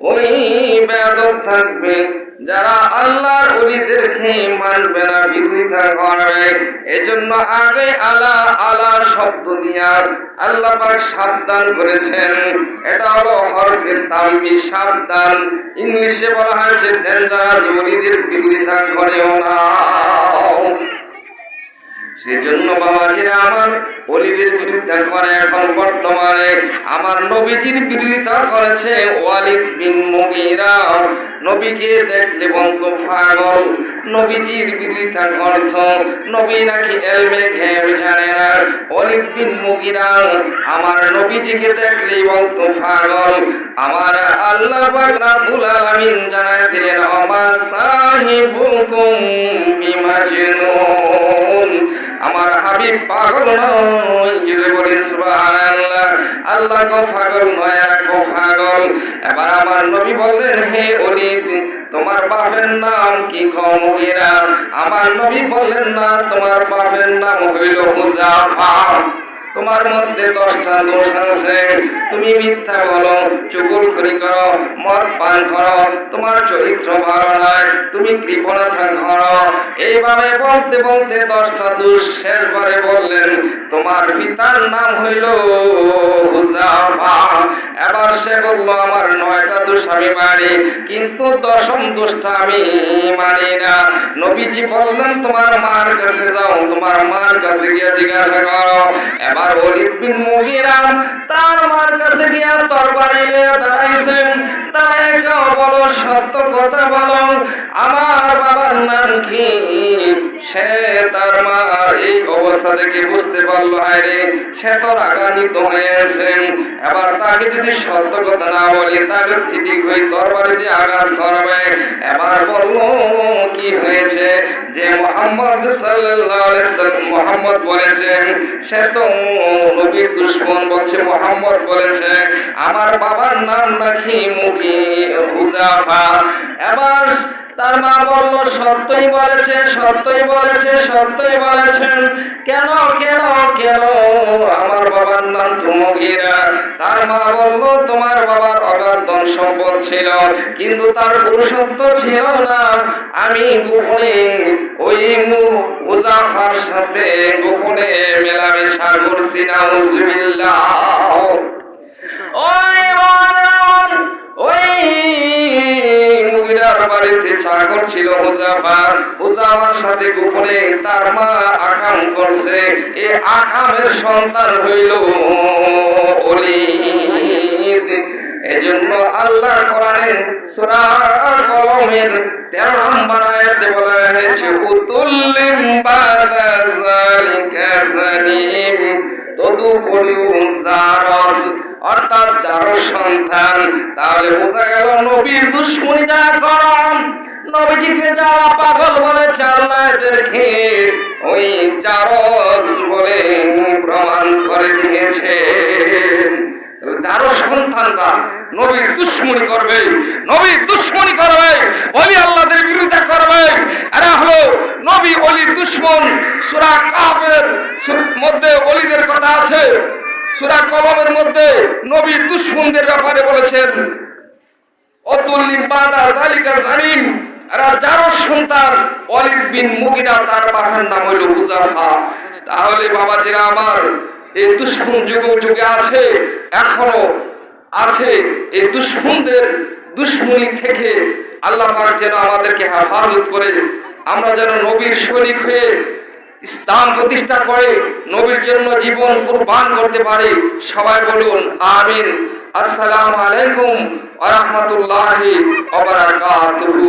ওই বেদব থাকবে যারা আল্লাহর মানবে না, বিরোধিতা করবে। এজন্য আগে আলা আলা শব্দ দিয়া আল্লাহ পাক সাবধান করেছেন। এটা হলো তাম্বি, সাবধান। ইংলিশে বলা হয়েছে ডেঞ্জারাস অলিদের বিরোধিতা করেও না। সেজন্য বাবাজিরা আমার অলিদের বিরুদ্ধে করে, এখন বর্তমানে আমার নবীজির বিরোধিতা করেছে ওয়ালিদ বিন মুগিরা। নবীকে দেখলে বলতো পাগল, নবীজির বিরোধিতা করত, নবী নাকি এলমে ঘেম জানে না। অলিদ বিন মুগিরা, আমার নবীজিকে দেখলেই বলতো পাগল। আমার আল্লাহ রাব্বুল আলামিন জানায় দিলেন আমা সাহিবুকুম বিমাজনুন। আমার হাবিব পাগল নয় জুড়ে বলি সুবহানাল্লাহ। আল্লাহ কো পাগল নয় কো পাগল। এবার আমার নবী বললেন, হে অলি তোমার বাপের নাম কি কমিরা আমার নবী বললেন, না, তোমার বাপের নাম হইল হুজাফা তোমার মধ্যে দশটা দোষ আছে। তুমি মিথ্যা বলো চুগুলখড়ি করো, মদ পান করো, তোমার চরিত্র ভালো নয়, তুমি কৃপণতা করো এইভাবে বলতে বলতে দশটা দোষ শেষবারে বললেন তোমার পিতার নাম হইল এবার সে বলল, আমার নয়টা দোষ আমি মানি কিন্তু দশম দোষটা আমি মানি না। নবীজি বললেন, তোমার মার কাছে যাও, তোমার মার কাছে গিয়ে জিজ্ঞাসা করো। এবার ওলিদ বিন মুগিরা তার মার কাছে গিয়া তরবারি দাঁড়াইছেন। কেউ বলো, সত্য কথা বলো, আমার বাবার নাম কি? সে তার এই অবস্থা দেখে বুঝতে পারল আরে সে তো রাগান্বিত হয়েছেন এবার তাকে যদি সত্য কথা না বলি তাকে ঠিক হয়ে তরবারি দিয়ে আঘাত করবে। এবার বলল, কি হয়েছে? যে মোহাম্মদ মোহাম্মদ বলেছেন, সে তো নবীর দুশ্মন বলছে, মোহাম্মদ বলেছে আমার বাবার নাম নাকি মুখি হুজাফা। এবার তার মা বলল, সত্যই বলেছে সত্যই বলেছে, সত্যই বলেছেন কেন কেন কেন? আমার বাবার নাম তুমগিরা তার মা বলল, তোমার বাবার অগাধ ধন সম্পদ ছিল, কিন্তু তার পুরুষত্ব ছিল না। আমি গোপনে ওই মুজাফার সাথে গোপনে মেলামেশা করছি না ওই বাড়িতে ছিল হুজাফা হুজাফার সাথে গোপনে তার মা আকাম করছে। এ আকামের সন্তান হইল অলিদ এজন্য আল্লাহ কোরআনের সূরা কলমের 13 নম্বর আয়াতে বলা হয়েছে, উতুল্লিম বাদা যালিকা জানিম তদুপরি জারস অর্থাৎ যার সন্তান, তাহলে বোঝা গেল নবীর দুশ্মনী যারা করন নবীজিকে যারা পাগল বলে আল্লাহ এদেরকে ওই জারস বলে প্রমাণ করে দিয়েছে। যারও সন্তানরা নবীর দুশ্মনী করবে, নবীর দুশ্মনী করবে অলি আল্লাহদের বিরোধিতা করবে। এরা হলো নবী অলির দুশ্মন, সূরা কাফের মধ্যে অলিদের কথা আছে। সূরা কলমের মধ্যে নবীর দুশ্মনদের ব্যাপারে বলেছেন জালিকা যারও সন্তান বিন মুগিরা, তার বাবার নাম তাহলে আমার, এই দুশ্মন যুগ যুগে আছে, এখনও আছে। এই দুশ্মনদের, দুশ্মনী থেকে আল্লাহ পাক যেন আমাদেরকে হেফাজত করে, আমরা যেন নবীর সৈনিক হয়ে ইসলাম প্রতিষ্ঠা করে নবীর জন্য জীবন কুরবান করতে পারে, সবাই বলুন আমিন। আসসালামু আলাইকুম বারাকাতুহু।